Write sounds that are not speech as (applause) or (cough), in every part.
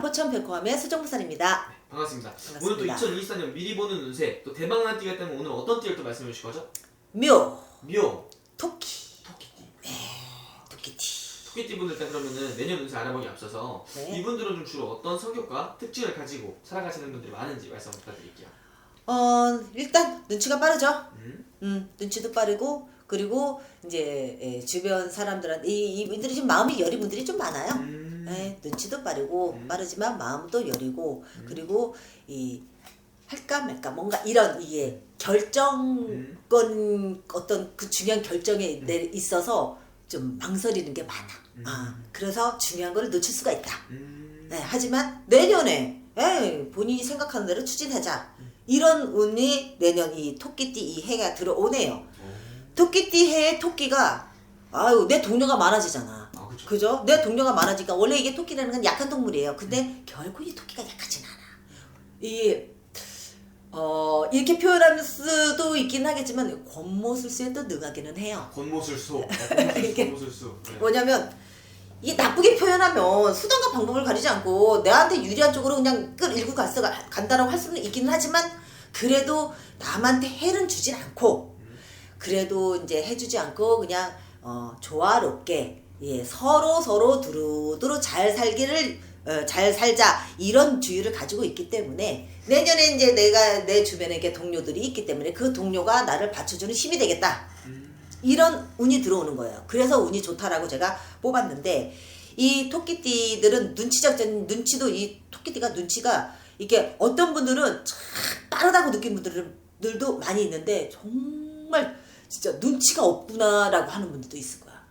포천 백화함의 수정부살입니다. 반갑습니다. 반갑습니다. 오늘 또 2024년 미리 보는 운세 또 대박난 띠가 때문에 오늘 어떤 띠를 또 말씀해 주실 거죠? 묘, 묘, 토끼, 토끼띠. 토끼띠. 토끼띠 분들 일단 그러면은 내년 운세 알아보기 앞서서 네. 이분들은 좀 주로 어떤 성격과 특징을 가지고 살아가시는 분들이 많은지 말씀 부탁드릴게요. 어, 일단 눈치가 빠르죠. 음, 음, 눈치도 빠르고 그리고 이제 예, 주변 사람들한테 이 이분들이 좀 마음이 여린 분들이 좀 많아요. 음, 예, 눈치도 빠르고 음. 빠르지만 마음도 여리고 그리고 이 할까 말까 뭔가 이런 이게 결정권 어떤 그 중요한 결정에 내 있어서 좀 망설이는 게 많아. 아, 그래서 중요한 걸 놓칠 수가 있다. 음, 네, 하지만 내년에 에이, 본인이 생각하는 대로 추진하자. 이런 운이 내년 이 토끼띠 이 해가 들어오네요. 토끼띠 해에 토끼가 아유 내 동료가 많아지잖아. 그죠? 내 동료가 많아지니까 원래 이게 토끼라는 건 약한 동물이에요. 근데 결코 이 토끼가 약하진 않아. 이 어, 이렇게 표현할 수도 있긴 하겠지만 권모술수에 또 능하기는 해요. (laughs) 권모술수, 이게- 권모술수. 네. 뭐냐면 이게 나쁘게 표현하면 수단과 방법을 가리지 않고 내한테 유리한 쪽으로 그냥 끌 일구 갔어 간다라고 할 수는 있기는 하지만 그래도 남한테 해는 주진 않고 그래도 이제 해주지 않고 그냥 어, 조화롭게 예, 서로 서로 두루두루 잘 살기를 어, 잘 살자 이런 주의를 가지고 있기 때문에 내년에 이제 내가 내 주변에 이렇게 동료들이 있기 때문에 그 동료가 나를 받쳐주는 힘이 되겠다. 이런 운이 들어오는 거예요. 그래서 운이 좋다라고 제가 뽑았는데 이 토끼띠들은 눈치적 눈치도 이 토끼띠가 눈치가 이게 어떤 분들은 참 빠르다고 느낀 분들도 많이 있는데 정말 진짜 눈치가 없구나라고 하는 분들도 있을 거야.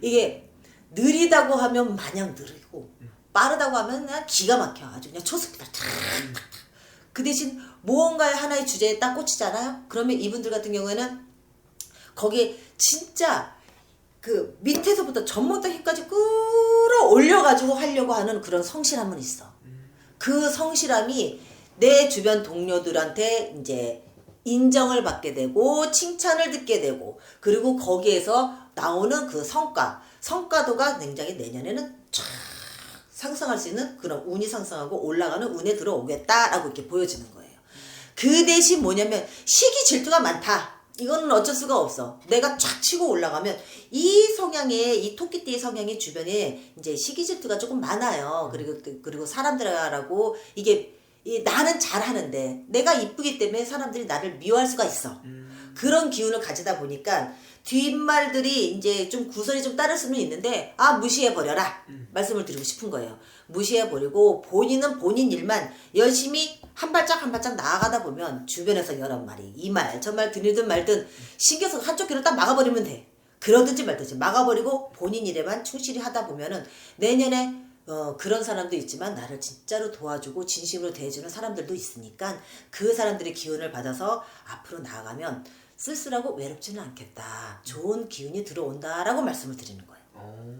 이게 느리다고 하면 마냥 느리고 빠르다고 하면 그냥 기가 막혀 아주 그냥 초습니다. 그 대신 무언가의 하나의 주제에 딱 꽂히잖아요. 그러면 이분들 같은 경우에는 거기에 진짜 그 밑에서부터 전부터 힘까지 끌어올려가지고 하려고 하는 그런 성실함은 있어. 그 성실함이 내 주변 동료들한테 이제 인정을 받게 되고 칭찬을 듣게 되고 그리고 거기에서 나오는 그 성과 성과도가 굉장히 내년에는 쫙 상승할 수 있는 그런 운이 상승하고 올라가는 운에 들어오겠다라고 이렇게 보여지는 거예요. 그 대신 뭐냐면 시기 질투가 많다. 이거는 어쩔 수가 없어. 내가 쫙 치고 올라가면 이 성향의 이 토끼띠의 성향이 주변에 이제 시기 질투가 조금 많아요. 그리고 그- 그리고 사람들하고 이게 이 나는 잘하는데 내가 이쁘기 때문에 사람들이 나를 미워할 수가 있어. 그런 기운을 가지다 보니까 뒷말들이 이제 좀 구설이 좀 따를 수는 있는데 아 무시해 버려라 말씀을 드리고 싶은 거예요. 무시해 버리고 본인은 본인 일만 열심히 한 발짝 한 발짝 나아가다 보면 주변에서 여러 마리 이말 저말 들리든 말든 신경 써서 한쪽 귀를 딱 막아버리면 돼. 그러든지 말든지 막아버리고 본인 일에만 충실히 하다 보면은 내년에 어, 그런 사람도 있지만 나를 진짜로 도와주고 진심으로 대해주는 사람들도 있으니까 그 사람들의 기운을 받아서 앞으로 나아가면 쓸쓸하고 외롭지는 않겠다. 좋은 기운이 들어온다라고 말씀을 드리는 거예요. 어,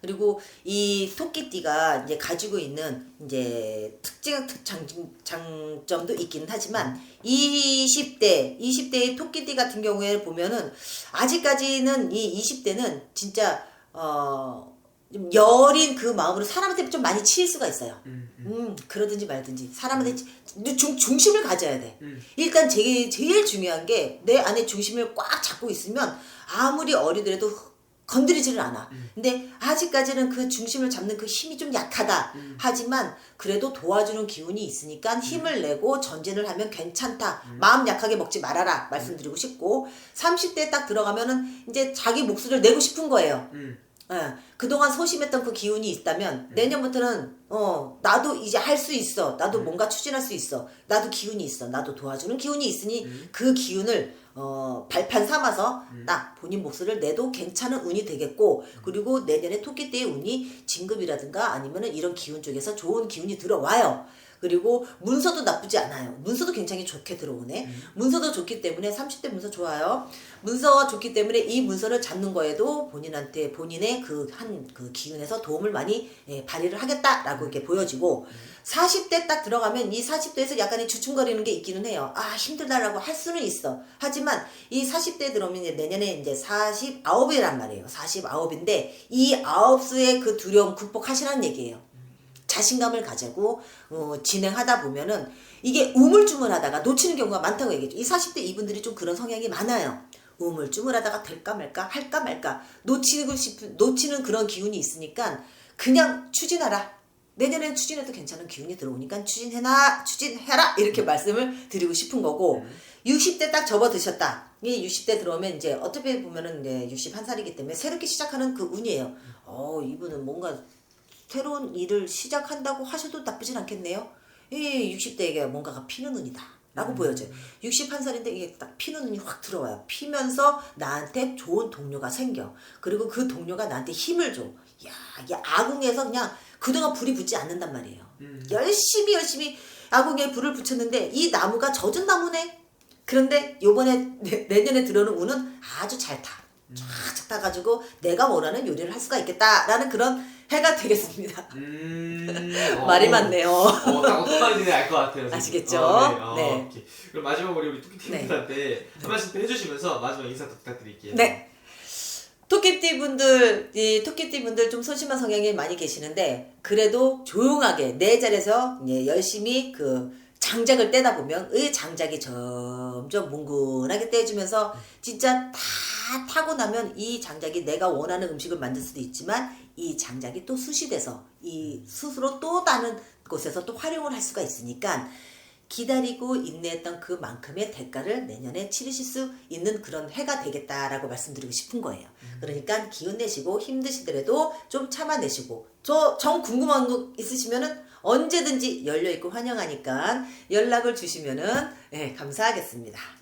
그리고 이 토끼띠가 이제 가지고 있는 이제 특징 특 장, 장점도 있긴 하지만 20대 20대의 토끼띠 같은 경우에 보면은 아직까지는 이 20대는 진짜 어 좀 여린 그 마음으로 사람한테 좀 많이 치일 수가 있어요. 음, 음, 그러든지 말든지 사람한테 치- 중, 중심을 가져야 돼. 음. 일단 제일 제일 중요한 게 내 안에 중심을 꽉 잡고 있으면 아무리 어리더라도 건드리지를 않아. 근데 아직까지는 그 중심을 잡는 그 힘이 좀 약하다. 하지만 그래도 도와주는 기운이 있으니까 힘을 내고 전진을 하면 괜찮다. 마음 약하게 먹지 말아라. 말씀드리고 싶고 30대 딱 들어가면은 이제 자기 목소리를 내고 싶은 거예요. 음, 예, 그동안 소심했던 그 기운이 있다면 내년부터는 어 나도 이제 할 수 있어. 나도 뭔가 추진할 수 있어. 나도 기운이 있어. 나도 도와주는 기운이 있으니 그 기운을 어 발판 삼아서 딱 본인 목소리를 내도 괜찮은 운이 되겠고 그리고 내년에 토끼띠의 운이 진급이라든가 아니면은 이런 기운 쪽에서 좋은 기운이 들어와요. 그리고 문서도 나쁘지 않아요. 문서도 굉장히 좋게 들어오네. 문서도 좋기 때문에 30대 문서 좋아요. 문서가 좋기 때문에 이 문서를 잡는 거에도 본인한테 본인의 그 한그 기운에서 도움을 많이 예, 발휘를 하겠다라고 이렇게 보여지고 40대 딱 들어가면 이 40대에서 약간의 주춤거리는 게 있기는 해요. 아 힘들다라고 할 수는 있어. 하지만 이 40대 들어오면 이제 내년에 이제 49이란 말이에요. 49인데 이 아홉 수의 그 두려움 극복하시라는 얘기예요. 자신감을 가지고 어, 진행하다 보면은 이게 우물쭈물하다가 놓치는 경우가 많다고 얘기했죠. 이 40대 이분들이 좀 그런 성향이 많아요. 우물쭈물하다가 될까 말까 할까 말까 놓치고 싶은 놓치는 그런 기운이 있으니까 그냥 추진하라. 내년엔 추진해도 괜찮은 기운이 들어오니까 추진해라 추진해라 이렇게 말씀을 드리고 싶은 거고 60대 딱 접어드셨다. 이 60대 들어오면 이제 어떻게 보면은 이제 61살이기 때문에 새롭게 시작하는 그 운이에요. 어 이분은 뭔가 새로운 일을 시작한다고 하셔도 나쁘진 않겠네요. 이 60대에게 뭔가가 피는 운이다. 라고 보여져요. 61살인데 이게 딱 피는 운이 확 들어와요. 피면서 나한테 좋은 동료가 생겨. 그리고 그 동료가 나한테 힘을 줘. 야, 이게 아궁에서 그냥 그동안 불이 붙지 않는단 말이에요. 음. 열심히 열심히 아궁에 불을 붙였는데 이 나무가 젖은 나무네. 그런데 요번에 내, 내년에 들어오는 운은 아주 잘 타. 쫙 타가지고 내가 원하는 요리를 할 수가 있겠다라는 그런 해가 되겠습니다. 음. (laughs) 말이 어. 많네요. 어, 딱 어떤 말인지 알것 같아요. 지금. 아시겠죠? 어, 네. 어, 네. 오케이. 그럼 마지막으로 우리 토끼팀들한테 한 말씀 또 해주시면서 마지막 인사도 부탁드릴게요. 네. 토끼띠 분들, 이 토끼띠 분들 좀 소심한 성향이 많이 계시는데, 그래도 조용하게 내 자리에서 이제 열심히 그 장작을 떼다 보면, 의 장작이 점점 뭉근하게 떼주면서, 진짜 다 타고 나면 이 장작이 내가 원하는 음식을 만들 수도 있지만, 이 장작이 또 수시돼서, 이 숯으로 또 다른 곳에서 또 활용을 할 수가 있으니까, 기다리고 인내했던 그만큼의 대가를 내년에 치르실 수 있는 그런 해가 되겠다라고 말씀드리고 싶은 거예요. 그러니까 기운 내시고 힘드시더라도 좀 참아내시고 저 정 궁금한 거 있으시면은 언제든지 열려 있고 환영하니까 연락을 주시면은 예, 감사하겠습니다.